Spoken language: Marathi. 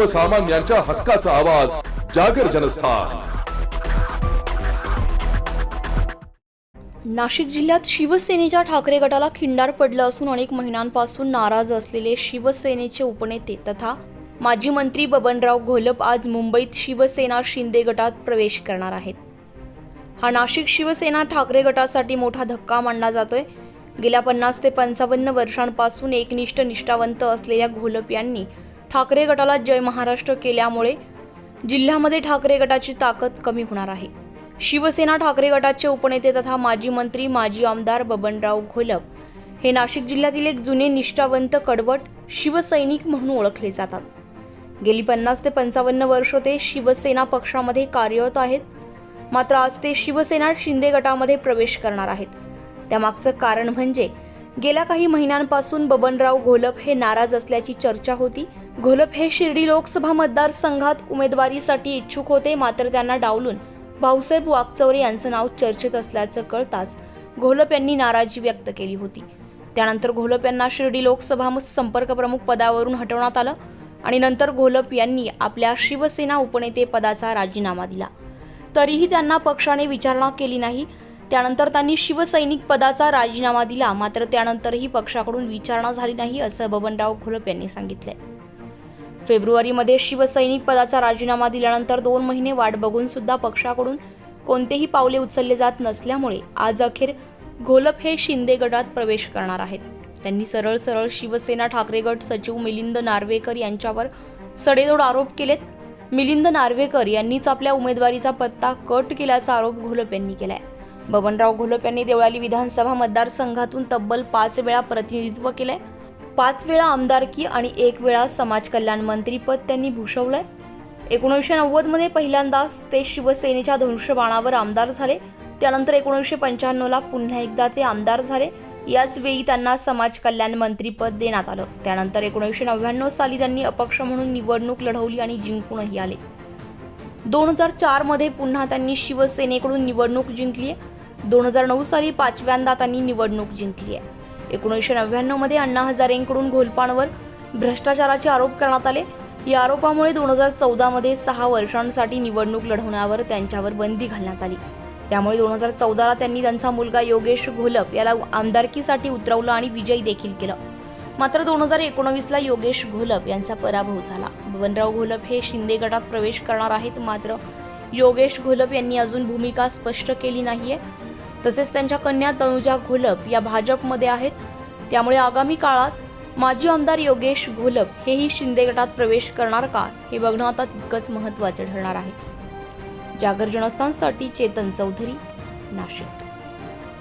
सर्वसामान्यांच्या हक्काचा आवाज जागर जनस्थान. नाशिक जिल्ह्यात शिवसेनेच्या ठाकरे गटाला खिंडार पडलं असून अनेक महिन्यांपासून नाराज असलेले शिवसेनेचे उपनेते तथा माजी मंत्री बबनराव घोलप आज मुंबईत शिवसेना शिंदे गटात प्रवेश करणार आहेत. हा नाशिक शिवसेना ठाकरे गटासाठी मोठा धक्का मानला जातोय. गेल्या पन्नास ते पंचावन्न वर्षांपासून एकनिष्ठ निष्ठावंत असलेल्या घोलप यांनी ठाकरे गटाला जय महाराष्ट्र केल्यामुळे जिल्ह्यामध्ये ठाकरे गटाची ताकद कमी होणार आहे. शिवसेना ठाकरे गटाचे उपनेते तथा माजी मंत्री माजी आमदार बबनराव घोलप हे नाशिक जिल्ह्यातील एक जुने निष्ठावंत कडवट शिवसैनिक म्हणून ओळखले जातात. गेली पन्नास ते पंचावन्न वर्ष ते शिवसेना पक्षामध्ये कार्यरत आहेत. मात्र आज ते शिवसेना शिंदे गटामध्ये प्रवेश करणार आहेत. त्यामागचं कारण म्हणजे गेल्या काही महिन्यांपासून बबनराव घोलप हे नाराज असल्याची चर्चा होती. घोलप हे शिर्डी लोकसभा मतदारसंघात उमेदवारीसाठी इच्छुक होते मात्र त्यांना डावलून भाऊसाहेब वागचौरे यांचं नाव चर्चेत असल्याचं कळताच घोलप यांनी नाराजी व्यक्त केली होती. त्यानंतर घोलप यांना शिर्डी लोकसभा संपर्क प्रमुख पदावरून हटवण्यात आलं आणि नंतर घोलप यांनी आपल्या शिवसेना उपनेते पदाचा राजीनामा दिला. तरीही त्यांना पक्षाने विचारणा केली नाही. त्यानंतर त्यांनी शिवसैनिक पदाचा राजीनामा दिला. मात्र त्यानंतरही पक्षाकडून विचारणा झाली नाही असं बबनराव घोलप यांनी सांगितलंय. फेब्रुवारीमध्ये शिवसैनिक पदाचा राजीनामा दिल्यानंतर दोन महिने वाट बघून सुद्धा पक्षाकडून कोणतेही पावले उचलले जात नसल्यामुळे आज अखेर घोलप हे शिंदे गटात प्रवेश करणार आहेत. त्यांनी सरळ सरळ शिवसेना ठाकरे गट सचिव मिलिंद नार्वेकर यांच्यावर सडेतोड आरोप केलेत. मिलिंद नार्वेकर यांनीच आपल्या उमेदवारीचा पत्ता कट केल्याचा आरोप घोलप यांनी केलाय. बबनराव घोलप यांनी देवळाली विधानसभा मतदारसंघातून तब्बल पाच वेळा प्रतिनिधित्व केलंय. पाच वेळा आमदारकी आणि एक वेळा समाज कल्याण मंत्रीपद त्यांनी भूषवलंय. एकोणीसशे नव्वदमध्ये पहिल्यांदाच ते शिवसेनेच्या धनुष्यबाणावर आमदार झाले. त्यानंतर एकोणीसशे पंच्याण्णवला पुन्हा एकदा ते आमदार झाले. याच वेळी त्यांना समाज कल्याण मंत्रीपद देण्यात आलं. त्यानंतर एकोणीसशे नव्याण्णव साली त्यांनी अपक्ष म्हणून निवडणूक लढवली आणि जिंकूनही आले. दोन हजार चारमध्ये पुन्हा त्यांनी शिवसेनेकडून निवडणूक जिंकली आहे दोन हजार नऊ साली पाचव्यांदा त्यांनी निवडणूक जिंकली आहे. एकोणीसशे नव्याण्णवमध्ये अण्णा हजारेंकडून घोलपाणवर भ्रष्टाचाराचे आरोप करण्यात आले. या आरोपामुळे दोन हजार चौदामध्ये सहा वर्षांसाठी निवडणूक लढवण्यावर त्यांच्यावर बंदी घालण्यात आली. त्यामुळे दोन हजार चौदाला त्यांनी त्यांचा मुलगा योगेश घोलप याला आमदारकीसाठी उतरवलं आणि विजयी देखील केलं. मात्र दोन हजार एकोणवीसला योगेश घोलप यांचा पराभव झाला. बबनराव घोलप हे शिंदे गटात प्रवेश करणार आहेत मात्र योगेश घोलप यांनी अजून भूमिका स्पष्ट केली नाहीये. तसेच त्यांच्या कन्या तनुजा घोलप या भाजपमध्ये आहेत. त्यामुळे आगामी काळात माजी आमदार योगेश घोलप हेही शिंदे गटात प्रवेश करणार का हे बघणं आता तितकंच महत्त्वाचं ठरणार आहे. जागर जनस्थानसाठी चेतन चौधरी नाशिक.